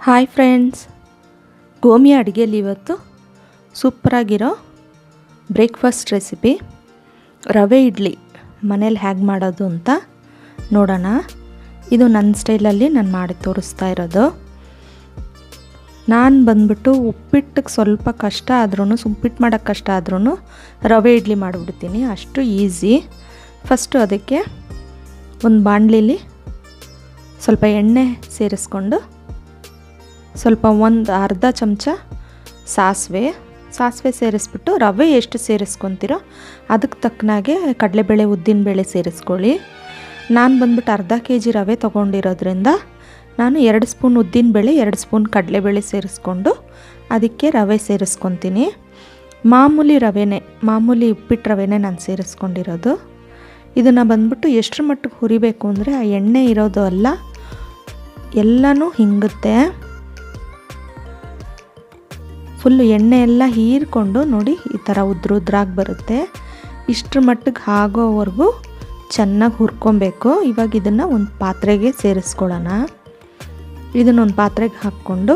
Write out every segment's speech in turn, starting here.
Hi friends ಗೋಮಿ ಅಡುಗೆಯಲ್ಲಿ ಇವತ್ತು ಸೂಪರಾಗಿರೋ breakfast recipe ರವೆ ಇಡ್ಲಿ ಮನೇಲಿ ಹೇಗೆ ಮಾಡೋದು ಅಂತ ನೋಡೋಣ. ಇದು ನನ್ನ ಸ್ಟೈಲಲ್ಲಿ ನಾನು ಮಾಡಿ ತೋರಿಸ್ತಾ ಇರೋದು. ನಾನು ಬಂದ್ಬಿಟ್ಟು ಉಪ್ಪಿಟ್ಟಿಗೆ ಸ್ವಲ್ಪ ಕಷ್ಟ ಆದ್ರೂ ಉಪ್ಪಿಟ್ಟು ಮಾಡೋಕ್ಕೆ ಕಷ್ಟ ಆದ್ರೂ ರವೆ ಇಡ್ಲಿ ಮಾಡಿಬಿಡ್ತೀನಿ. ಅಷ್ಟು ಈಸಿ ಫಸ್ಟು ಅದಕ್ಕೆ ಒಂದು ಬಾಣಲಿಲಿ ಸ್ವಲ್ಪ ಎಣ್ಣೆ ಸೇರಿಸ್ಕೊಂಡು ಸ್ವಲ್ಪ ಒಂದು ಅರ್ಧ ಚಮಚ ಸಾಸಿವೆ. ಸಾಸಿವೆ ಸೇರಿಸ್ಬಿಟ್ಟು ರವೆ ಎಷ್ಟು ಸೇರಿಸ್ಕೊತೀರೋ ಅದಕ್ಕೆ ತಕ್ಕನಾಗೆ ಕಡಲೆಬೇಳೆ ಉದ್ದಿನಬೇಳೆ ಸೇರಿಸ್ಕೊಳ್ಳಿ. ನಾನು ಬಂದ್ಬಿಟ್ಟು ಅರ್ಧ ಕೆ ಜಿ ರವೆ ತೊಗೊಂಡಿರೋದ್ರಿಂದ ನಾನು ಎರಡು ಸ್ಪೂನ್ ಉದ್ದಿನಬೇಳೆ, ಎರಡು ಸ್ಪೂನ್ ಕಡಲೆಬೇಳೆ ಸೇರಿಸ್ಕೊಂಡು ಅದಕ್ಕೆ ರವೆ ಸೇರಿಸ್ಕೊತೀನಿ. ಮಾಮೂಲಿ ರವೆನೇ, ಮಾಮೂಲಿ ಉಪ್ಪಿಟ್ಟು ರವೆನೇ ನಾನು ಸೇರಿಸ್ಕೊಂಡಿರೋದು. ಇದನ್ನು ಬಂದ್ಬಿಟ್ಟು ಎಷ್ಟರ ಮಟ್ಟಿಗೆ ಹುರಿಬೇಕು ಅಂದರೆ ಆ ಎಣ್ಣೆ ಇರೋದು ಅಲ್ಲ, ಎಲ್ಲನೂ ಹಿಂಗುತ್ತೆ. ಫುಲ್ಲು ಎಣ್ಣೆ ಎಲ್ಲ ಹೀರ್ಕೊಂಡು ನೋಡಿ ಈ ಥರ ಉದ್ರ ಉದ್ರಾಗಿ ಬರುತ್ತೆ. ಇಷ್ಟರ ಮಟ್ಟಿಗೆ ಆಗೋವರೆಗೂ ಚೆನ್ನಾಗಿ ಹುರ್ಕೊಬೇಕು. ಇವಾಗ ಇದನ್ನು ಒಂದು ಪಾತ್ರೆಗೆ ಸೇರಿಸ್ಕೊಳ್ಳೋಣ. ಇದನ್ನೊಂದು ಪಾತ್ರೆಗೆ ಹಾಕ್ಕೊಂಡು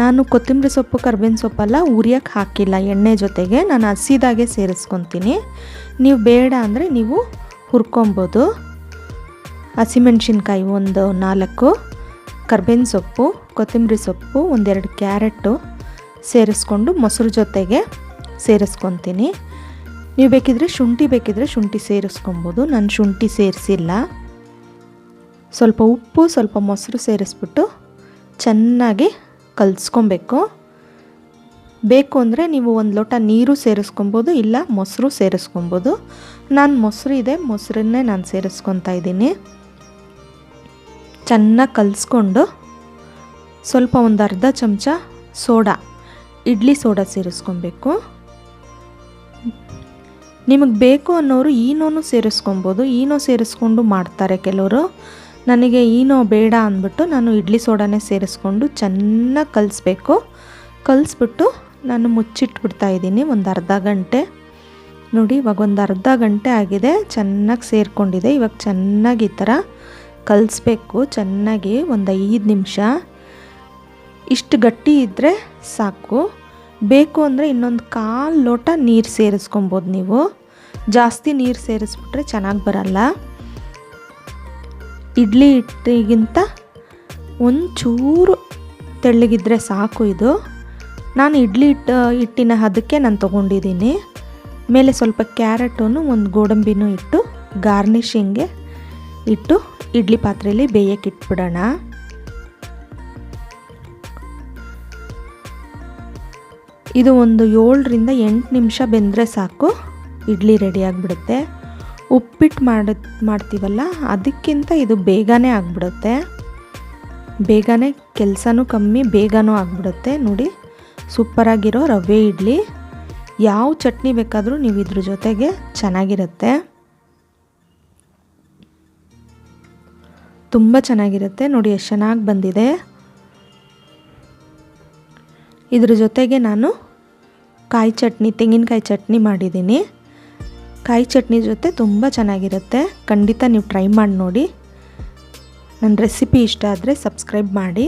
ನಾನು ಕೊತ್ತಂಬರಿ ಸೊಪ್ಪು, ಕರ್ಬೇವಿನ ಸೊಪ್ಪೆಲ್ಲ ಉರಿಯೋಕ್ಕೆ ಹಾಕಿಲ್ಲ ಎಣ್ಣೆ ಜೊತೆಗೆ. ನಾನು ಹಸಿದಾಗೆ ಸೇರಿಸ್ಕೊತೀನಿ. ನೀವು ಬೇಡ ಅಂದರೆ ನೀವು ಹುರ್ಕೊಬೋದು. ಹಸಿಮೆಣ್ಸಿನ್ಕಾಯಿ ಒಂದು ನಾಲ್ಕು, ಕರ್ಬೇವಿನ ಸೊಪ್ಪು, ಕೊತ್ತಂಬರಿ ಸೊಪ್ಪು ಒಂದೆರಡು ಕ್ಯಾರೆಟು. ಸೇರಿಸ್ಕೊಂಡು ಮೊಸರು ಜೊತೆಗೆ ಸೇರಿಸ್ಕೊತೀನಿ. ನೀವು ಬೇಕಿದ್ರೆ ಶುಂಠಿ ಬೇಕಿದ್ರೆ ಶುಂಠಿ ಸೇರಿಸ್ಕೊಬೋದು. ನಾನು ಶುಂಠಿ ಸೇರಿಸಿಲ್ಲ. ಸ್ವಲ್ಪ ಉಪ್ಪು, ಸ್ವಲ್ಪ ಮೊಸರು ಸೇರಿಸ್ಬಿಟ್ಟು ಚೆನ್ನಾಗಿ ಕಲಿಸ್ಕೊಬೇಕು. ಬೇಕು ಅಂದರೆ ನೀವು ಒಂದು ಲೋಟ ನೀರು ಸೇರಿಸ್ಕೊಬೋದು, ಇಲ್ಲ ಮೊಸರು ಸೇರಿಸ್ಕೊಬೋದು. ನಾನು ಮೊಸರು ಇದೆ, ಮೊಸರನ್ನೇ ನಾನು ಸೇರಿಸ್ಕೊತಾ ಇದ್ದೀನಿ. ಚೆನ್ನಾಗಿ ಕಲಿಸ್ಕೊಂಡು ಸ್ವಲ್ಪ ಒಂದು ಅರ್ಧ ಚಮಚ ಸೋಡಾ ಇಡ್ಲಿ ಸೋಡಾ ಸೇರಿಸ್ಕೊಬೇಕು. ನಿಮಗೆ ಬೇಕು ಅನ್ನೋರು ಈನೋನು ಸೇರಿಸ್ಕೊಬೋದು. ಈನೋ ಸೇರಿಸ್ಕೊಂಡು ಮಾಡ್ತಾರೆ ಕೆಲವರು. ನನಗೆ ಈನೋ ಬೇಡ ಅಂದ್ಬಿಟ್ಟು ನಾನು ಇಡ್ಲಿ ಸೋಡಾನೇ ಸೇರಿಸ್ಕೊಂಡು ಚೆನ್ನಾಗಿ ಕಲಿಸ್ಬೇಕು. ಕಲಿಸ್ಬಿಟ್ಟು ನಾನು ಮುಚ್ಚಿಟ್ಬಿಡ್ತಾ ಇದ್ದೀನಿ ಒಂದು ಅರ್ಧ ಗಂಟೆ. ನೋಡಿ, ಇವಾಗ ಒಂದು ಅರ್ಧ ಗಂಟೆ ಆಗಿದೆ. ಚೆನ್ನಾಗಿ ಸೇರಿಕೊಂಡಿದೆ. ಇವಾಗ ಚೆನ್ನಾಗಿ ಈ ಥರ ಕಲಿಸ್ಬೇಕು. ಚೆನ್ನಾಗಿ ಒಂದು ಐದು ನಿಮಿಷ. ಇಷ್ಟು ಗಟ್ಟಿ ಇದ್ದರೆ ಸಾಕು. ಬೇಕು ಅಂದರೆ ಇನ್ನೊಂದು ಕಾಲು ಲೋಟ ನೀರು ಸೇರಿಸ್ಕೊಬೋದು ನೀವು. ಜಾಸ್ತಿ ನೀರು ಸೇರಿಸ್ಬಿಟ್ರೆ ಚೆನ್ನಾಗಿ ಬರಲ್ಲ. ಇಡ್ಲಿ ಹಿಟ್ಟಿಗಿಂತ ಒಂಚೂರು ತೆಳ್ಳಗಿದ್ರೆ ಸಾಕು ಇದು. ನಾನು ಇಡ್ಲಿ ಹಿಟ್ಟು ಹಿಟ್ಟಿನ ಹದಕ್ಕೆ ನಾನು ತೊಗೊಂಡಿದ್ದೀನಿ. ಮೇಲೆ ಸ್ವಲ್ಪ ಕ್ಯಾರೆಟನ್ನು ಒಂದು ಗೋಡಂಬಿನೂ ಇಟ್ಟು ಗಾರ್ನಿಷಿಂಗ್ಗೆ ಇಟ್ಟು, ಇಡ್ಲಿ ಪಾತ್ರೆಯಲ್ಲಿ ಬೇಯಕ್ಕೆ ಇಟ್ಬಿಡೋಣ. ಇದು ಒಂದು ಏಳರಿಂದ ಎಂಟು ನಿಮಿಷ ಬೆಂದರೆ ಸಾಕು. ಇಡ್ಲಿ ರೆಡಿ ಆಗಿಬಿಡುತ್ತೆ. ಉಪ್ಪಿಟ್ಟು ಮಾಡಿ, ಮಾಡ್ತೀವಲ್ಲ, ಅದಕ್ಕಿಂತ ಇದು ಬೇಗನೆ ಆಗಿಬಿಡುತ್ತೆ. ಬೇಗನೆ ಕೆಲಸನೂ ಕಮ್ಮಿ, ಬೇಗನೂ ಆಗಿಬಿಡುತ್ತೆ. ನೋಡಿ ಸೂಪರಾಗಿರೋ ರವೆ ಇಡ್ಲಿ. ಯಾವ ಚಟ್ನಿ ಬೇಕಾದರೂ ನೀವು ಇದ್ರ ಜೊತೆಗೆ ಚೆನ್ನಾಗಿರುತ್ತೆ. ತುಂಬ ಚೆನ್ನಾಗಿರುತ್ತೆ. ನೋಡಿ, ಎಷ್ಟು ಚೆನ್ನಾಗಿ ಬಂದಿದೆ. ಇದ್ರ ಜೊತೆಗೆ ನಾನು ಕಾಯಿ ಚಟ್ನಿ, ತೆಂಗಿನಕಾಯಿ ಚಟ್ನಿ ಮಾಡಿದ್ದೀನಿ. ಕಾಯಿ ಚಟ್ನಿ ಜೊತೆ ತುಂಬ ಚೆನ್ನಾಗಿರುತ್ತೆ. ಖಂಡಿತ ನೀವು ಟ್ರೈ ಮಾಡಿ ನೋಡಿ. ನನ್ನ ರೆಸಿಪಿ ಇಷ್ಟ ಆದರೆ ಸಬ್ಸ್ಕ್ರೈಬ್ ಮಾಡಿ.